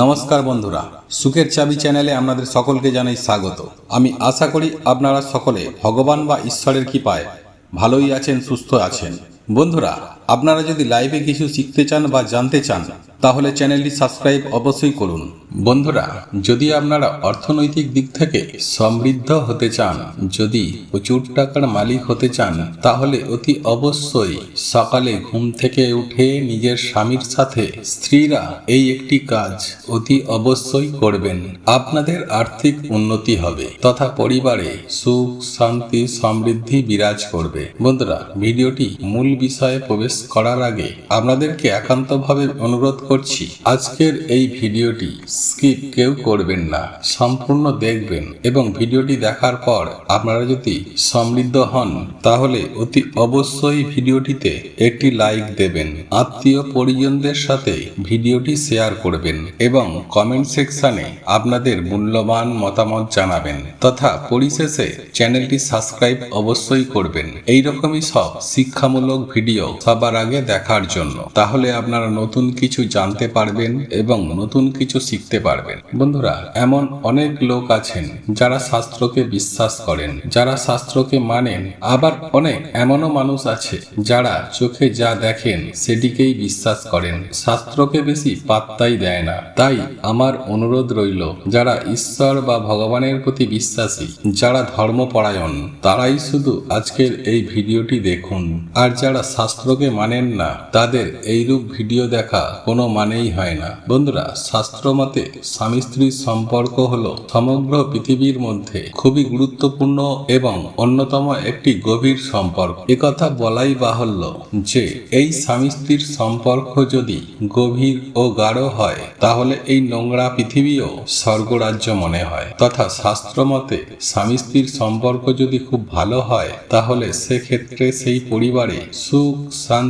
নমস্কার বন্ধুরা, সুখের চাবি চ্যানেলে আপনাদের সকলকে জানাই স্বাগত। আমি আশা করি আপনারা সকলে ভগবান বা ঈশ্বরের কৃপায় ভালোই আছেন, সুস্থ আছেন। বন্ধুরা আপনারা যদি লাইভে কিছু শিখতে চান বা জানতে চান, তাহলে চ্যানেলটি সাবস্ক্রাইব অবশ্যই করুন। বন্ধুরা, যদি আপনারা অর্থনৈতিক দিক থেকে সমৃদ্ধ হতে চান, যদি প্রচুর টাকার মালিক হতে চান, তাহলে অতি অবশ্যই সকালে ঘুম থেকে উঠে নিজের স্বামীর সাথে স্ত্রীরা এই একটি কাজ অতি অবশ্যই করবেন। আপনাদের আর্থিক উন্নতি হবে, তথা পরিবারে সুখ, শান্তি, সমৃদ্ধি বিরাজ করবে। বন্ধুরা, ভিডিওটি মূল বিষয়ে প্রবেশ করার আগে আপনাদেরকে একান্তভাবে অনুরোধ করছি, আজকের এই ভিডিওটি স্কিপ কেউ করবেন না, সম্পূর্ণ দেখবেন এবং ভিডিওটি দেখার পর আপনারা যদি সমৃদ্ধ হন, তাহলে অতি অবশ্যই ভিডিওটিতে একটি লাইক দেবেন, আত্মীয় পরিজনদের সাথে ভিডিওটি শেয়ার করবেন এবং কমেন্ট সেকশনে আপনাদের মূল্যবান মতামত জানাবেন তথা পরিশেষে চ্যানেলটি সাবস্ক্রাইব অবশ্যই করবেন। এইরকমই সব শিক্ষামূলক ভিডিও সবার আগে দেখার জন্য। তাহলে আপনারা নতুন কিছু জানতে পারবেন এবং নতুন কিছু শিখতে পারবেন। বন্ধুরা, এমন অনেক লোক আছেন যারা শাস্ত্রকে বিশ্বাস করেন, যারা শাস্ত্রকে মানেন। আবার অনেক এমনও মানুষ আছে যারা চোখে যা দেখেন সেটিকেই বিশ্বাস করেন। শাস্ত্রকে বেশি পাত্তাই দেয় না। তাই আমার অনুরোধ রইল, যারা ঈশ্বর বা ভগবানের প্রতি বিশ্বাসী, যারা ধর্মপরায়ণ, তারাই শুধু আজকের এই ভিডিওটি দেখুন। আর যারা শাস্ত্রকে মানেন না। তাদের এইরূপ ভিডিও দেখা কোনো মানেই হয় না। বন্ধুরা শাস্ত্র মতে স্বামী স্ত্রীর সম্পর্ক হলো সমগ্র পৃথিবীর মধ্যে খুবই গুরুত্বপূর্ণ এবং অন্যতম একটি গভীর সম্পর্ক। একথা বলাই বাহুল্য যে, এই স্বামী স্ত্রীর সম্পর্ক যদি গভীর ও গাঢ় হয়, তাহলে এই নোংরা পৃথিবীও স্বর্গরাজ্য মনে হয়। তথা শাস্ত্র মতে স্বামী স্ত্রীর সম্পর্ক যদি খুব ভালো হয়, তাহলে সেক্ষেত্রে সেই পরিবারে সুখ, শান্তি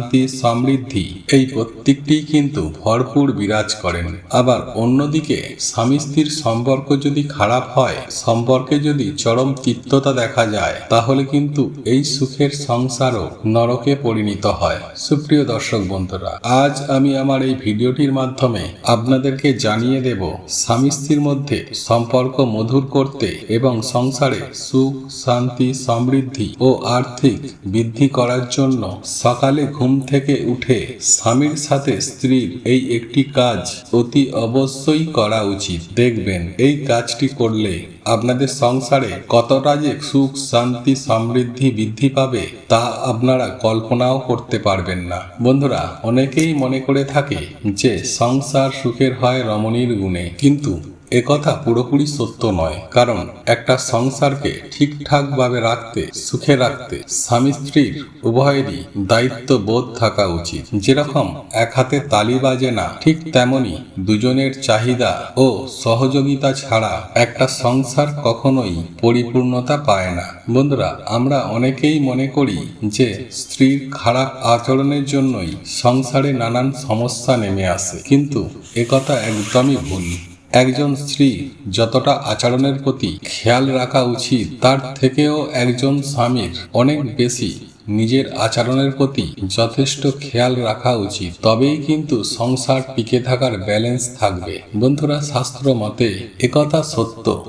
সমৃদ্ধি, এই প্রত্যেকটি কিন্তু ভরপুর বিরাজ করেন। আবার অন্যদিকে স্বামী স্ত্রীর সম্পর্ক যদি খারাপ হয়, সম্পর্কে যদি চরম তিক্ততা দেখা যায়, তাহলে কিন্তু এই সুখের সংসারও নরকে পরিণত হয়। সুপ্রিয় দর্শক বন্ধুরা, আজ আমি আমার এই ভিডিওটির মাধ্যমে আপনাদেরকে জানিয়ে দেব স্বামী স্ত্রীর মধ্যে সম্পর্ক মধুর করতে এবং সংসারে সুখ, শান্তি, সমৃদ্ধি ও আর্থিক বৃদ্ধি করার জন্য সকালে ঘুম থেকে উঠে স্বামীর সাথে স্ত্রীর এই একটি কাজ অতি অবশ্যই করা উচিত। দেখবেন, এই কাজটি করলে আপনাদের সংসারে কতটা যে সুখ, শান্তি, সমৃদ্ধি বৃদ্ধি পাবে তা আপনারা কল্পনাও করতে পারবেন না। বন্ধুরা, অনেকেই মনে করে থাকে যে সংসার সুখের হয় রমণীর গুণে। কিন্তু একথা পুরোপুরি সত্য নয়, কারণ একটা সংসারকে ঠিকঠাক ভাবে রাখতে, সুখে রাখতে স্বামী স্ত্রীর উভয়েরই দায়িত্ব বোধ থাকা উচিত। যেরকম এক হাতে তালি বাজে না, ঠিক তেমনি দুজনের চাহিদা ও সহযোগিতা ছাড়া একটা সংসার কখনোই পরিপূর্ণতা পায় না। বন্ধুরা, আমরা অনেকেই মনে করি যে স্ত্রীর খারাপ আচরণের জন্যই সংসারে নানান সমস্যা নেমে আসে, কিন্তু একথা একদমই ভুল। একজন স্ত্রী যতটা আচরণের প্রতি খেয়াল রাখা উচিত, তার থেকেও একজন স্বামীর অনেক বেশি নিজের আচরণের প্রতি যথেষ্ট খেয়াল রাখা উচিত। তবেই কিন্তু সংসার টিকে থাকার ব্যালেন্স থাকবে। বন্ধুরা, শাস্ত্র মতে একথা সত্য।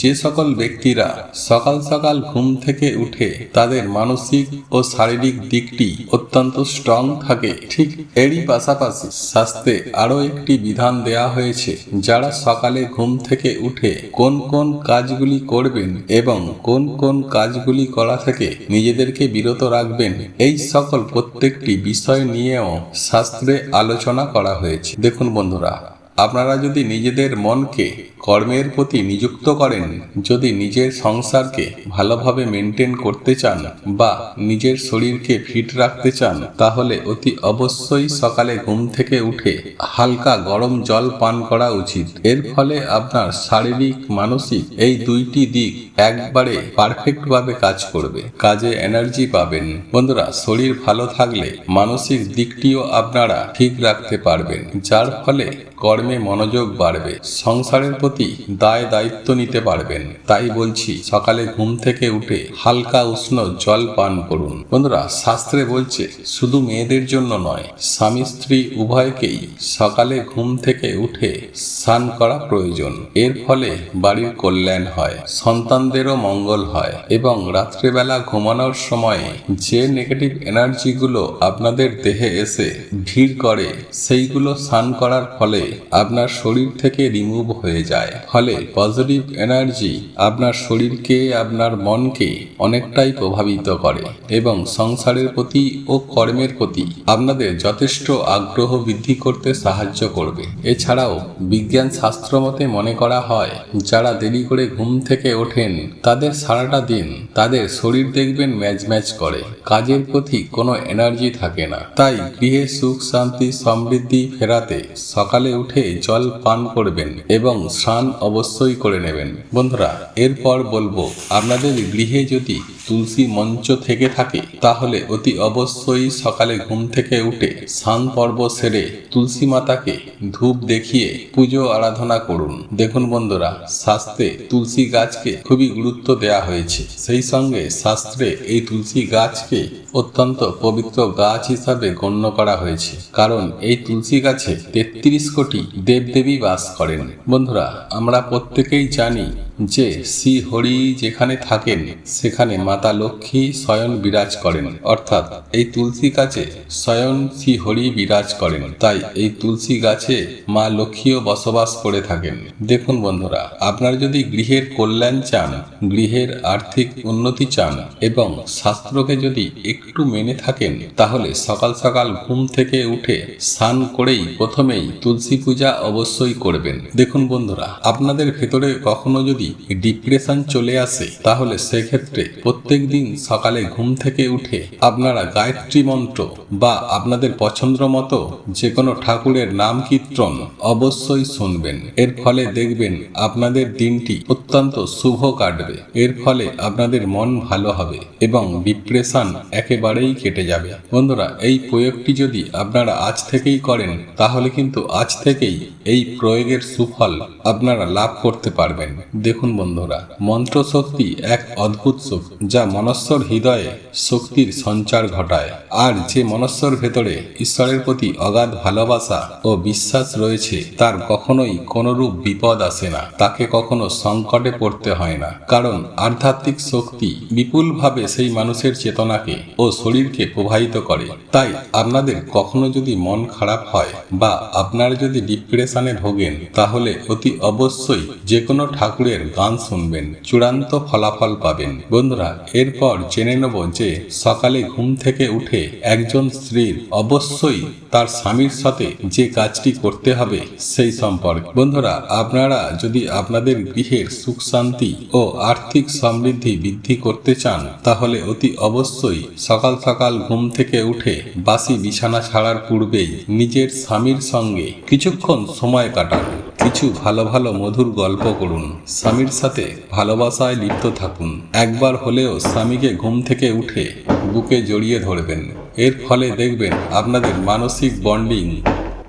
যে সকল ব্যক্তিরা সকাল সকাল ঘুম থেকে উঠে তাদের মানসিক ও শারীরিক দিকটি অত্যন্ত স্ট্রং থাকে, ঠিক এরই পাশাপাশি স্বাস্থ্যে আরও একটি বিধান দেয়া হয়েছে, যারা সকালে ঘুম থেকে উঠে কোন কোন কাজগুলি করবেন এবং কোন কোন কাজগুলি করা থেকে নিজেদেরকে বিরত রাখবেন, এই সকল প্রত্যেকটি বিষয় নিয়েও শাস্ত্রে আলোচনা করা হয়েছে। দেখুন বন্ধুরা, আপনারা যদি নিজেদের মনকে কর্মের প্রতি নিযুক্ত করেন যদি নিজের সংসারকে ভালোভাবে মেনটেন করতে চান বা নিজের শরীরকে ফিট রাখতে চান, তাহলে অতি অবশ্যই সকালে ঘুম থেকে উঠে হালকা গরম জল পান করা উচিত। এর ফলে আপনার শারীরিক, মানসিক এই দুইটি দিক একবারে পারফেক্টভাবে কাজ করবে, কাজে এনার্জি পাবেন। বন্ধুরা, শরীর ভালো থাকলে মানসিক দিকটিও আপনারা ঠিক রাখতে পারবেন, যার ফলে কর্মে মনোযোগ বাড়বে। সংসারের প্রতি দায় দায়িত্ব নিতে পারবেন। তাই বলছি, সকালে ঘুম থেকে উঠে হালকা উষ্ণ জল পান করুন। বন্ধুরা, শাস্ত্রে বলছে, শুধু মেয়েদের জন্য নয়, স্বামী স্ত্রী উভয়কেই সকালে ঘুম থেকে উঠে স্নান করা প্রয়োজন। এর ফলে বাড়ির কল্যাণ হয়, সন্তানদেরও মঙ্গল হয় এবং রাত্রেবেলা ঘুমানোর সময় যে নেগেটিভ এনার্জিগুলো আপনাদের দেহে এসে ভিড় করে, সেইগুলো স্নান করার ফলে আপনার শরীর থেকে রিমুভ হয়ে যায়। ফলে পজিটিভ এনার্জি আপনার শরীরকে, আপনার মনকে অনেকটাই প্রভাবিত করে এবং সংসারের প্রতি ও কর্মের প্রতি আপনাদের যথেষ্ট আগ্রহ বৃদ্ধি করতে সাহায্য করবে। এছাড়াও বিজ্ঞান শাস্ত্র মতে মনে করা হয়, যারা দেরি করে ঘুম থেকে ওঠেন, তাদের সারাটা দিন তাদের শরীর দেখবেন ম্যাচ ম্যাচ করে। কাজের প্রতি কোনো এনার্জি থাকে না। তাই গৃহে সুখ, শান্তি, সমৃদ্ধি ফেরাতে সকালে উঠে জল পান করবেন এবং স্নান অবশ্যই করে নেবেন। বন্ধুরা এরপর বলব আপনাদের গৃহে যদি তুলসী মঞ্চ থেকে থাকে, তাহলে অতি অবশ্যই সকালে ঘুম থেকে উঠে স্নান পর্ব সেরে তুলসী মাতাকে ধূপ দেখিয়ে পুজো আরাধনা করুন। দেখুন বন্ধুরা, শাস্ত্রে তুলসী গাছকে খুবই গুরুত্ব দেয়া হয়েছে। সেই সঙ্গে শাস্ত্রে এই তুলসী গাছকে অত্যন্ত পবিত্র গাছ হিসাবে গণ্য করা হয়েছে। কারণ এই তুলসী গাছে তেত্রিশ কোটি দেবদেবী বাস করেন। বন্ধুরা, আমরা প্রত্যেকেই জানি যে শ্রী হরি যেখানে থাকেন, সেখানে মাতা লক্ষ্মী স্বয়ং বিরাজ করেন। অর্থাৎ এই তুলসী গাছে স্বয়ং শ্রী হরি বিরাজ করেন। তাই এই তুলসী গাছে মা লক্ষ্মীও বসবাস করে থাকেন। দেখুন বন্ধুরা, আপনার যদি গৃহের কল্যাণ চান, গৃহের আর্থিক উন্নতি চান এবং শাস্ত্রকে যদি একটু মেনে থাকেন, তাহলে সকাল সকাল ঘুম থেকে উঠে স্নান করেই প্রথমেই তুলসী পূজা অবশ্যই করবেন। দেখুন বন্ধুরা, আপনাদের ভেতরে কখনো যদি ডিপ্রেশন চলে আসে, তাহলে সেক্ষেত্রে প্রত্যেক দিন সকালে ঘুম থেকে উঠে আপনারা গায়ত্রী মন্ত্র বা আপনাদের পছন্দ মতো যে কোনো ঠাকুরের নাম কীর্তন অবশ্যই শুনবেন। এর ফলে দেখবেন আপনাদের দিনটি অত্যন্ত শুভ কাটবে। এর ফলে আপনাদের মন ভালো হবে এবং ডিপ্রেশন একেবারেই কেটে যাবে। বন্ধুরা, এই প্রয়োগটি যদি আপনারা আজ থেকেই করেন, তাহলে কিন্তু আজ থেকেই এই প্রয়োগের সুফল আপনারা লাভ করতে পারবেন। দেখুন বন্ধুরা মন্ত্র শক্তি এক অদ্ভুত শক্তি যা মনস্বর হৃদয়ে শক্তির সঞ্চার ঘটায়। আর যে মনস্বর ভেতরে ঈশ্বরের প্রতি অগাধ ভালোবাসা ও বিশ্বাস রয়েছে, তার কখনোই কোনরূপ বিপদ আসে না। তাকে কখনো সংকটে পড়তে হয় না। কারণ আধ্যাত্মিক শক্তি বিপুলভাবে সেই মানুষের চেতনাকে ও শরীরকে প্রবাহিত করে। তাই আপনাদের কখনো যদি মন খারাপ হয় বা আপনারা যদি ডিপ্রেশনে ভোগেন, তাহলে অতি অবশ্যই যে কোনো ঠাকুরের গান শুনবেন, চূড়ান্ত ফলাফল পাবেন। বন্ধুরা এরপর জেনে নেব যে সকালে ঘুম থেকে উঠে একজন স্ত্রীর অবশ্যই তার স্বামীর সাথে যে কাজটি করতে হবে সেই সম্পর্কে। বন্ধুরা, আপনারা যদি আপনাদের গৃহের সুখ শান্তি ও আর্থিক সমৃদ্ধি বৃদ্ধি করতে চান, তাহলে অতি অবশ্যই সকাল সকাল ঘুম থেকে উঠে বাসি বিছানা ছাড়ার পূর্বেই নিজের স্বামীর সঙ্গে কিছুক্ষণ সময় কাটান। কিছু ভালো ভালো মধুর গল্প করুন। স্বামীর সাথে ভালোবাসায় লিপ্ত থাকুন। একবার হলেও স্বামীকে ঘুম থেকে উঠে বুকে জড়িয়ে ধরবেন। এর ফলে দেখবেন আপনাদের মানসিক বন্ডিং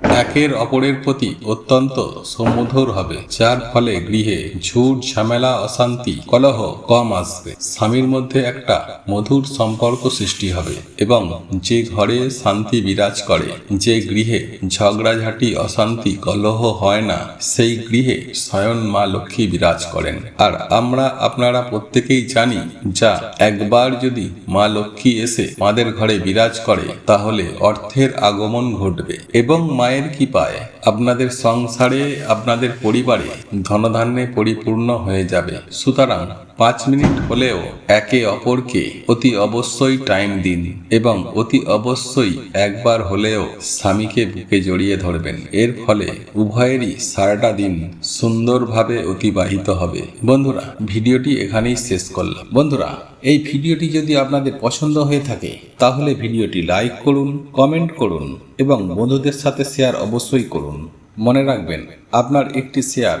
একের অপরের প্রতি অত্যন্ত সুমধুর হবে, যার ফলে গৃহে ঝুট, ঝামেলা, অশান্তি, কলহ কম আসবে। স্বামীর মধ্যে একটা মধুর সম্পর্ক সৃষ্টি হবে এবং যে ঘরে শান্তি বিরাজ করে, যে গৃহে ঝগড়াঝাটি, অশান্তি, কলহ হয় না, সেই গৃহে স্বয়ং মা লক্ষ্মী বিরাজ করেন। আর আমরা, আপনারা প্রত্যেকেই জানি, যা একবার যদি মা লক্ষ্মী এসে মাদের ঘরে বিরাজ করে, তাহলে অর্থের আগমন ঘটবে এবং মায়ের কৃপায় আপনাদের সংসারে আপনাদের পরিবারে ধনধান্যে পরিপূর্ণ হয়ে যাবে। সুতরাং পাঁচ মিনিট হলেও একে অপরকে অতি অবশ্যই টাইম দিন এবং অতি অবশ্যই একবার হলেও স্বামীকে বুকে জড়িয়ে ধরবেন। এর ফলে উভয়েরই সারাটা দিন সুন্দরভাবে অতিবাহিত হবে। বন্ধুরা, ভিডিওটি এখানেই শেষ করলাম। বন্ধুরা, এই ভিডিওটি যদি আপনাদের পছন্দ হয়ে থাকে, তাহলে ভিডিওটি লাইক করুন, কমেন্ট করুন এবং বন্ধুদের সাথে শেয়ার অবশ্যই করুন। মনে রাখবেন, আপনার একটি শেয়ার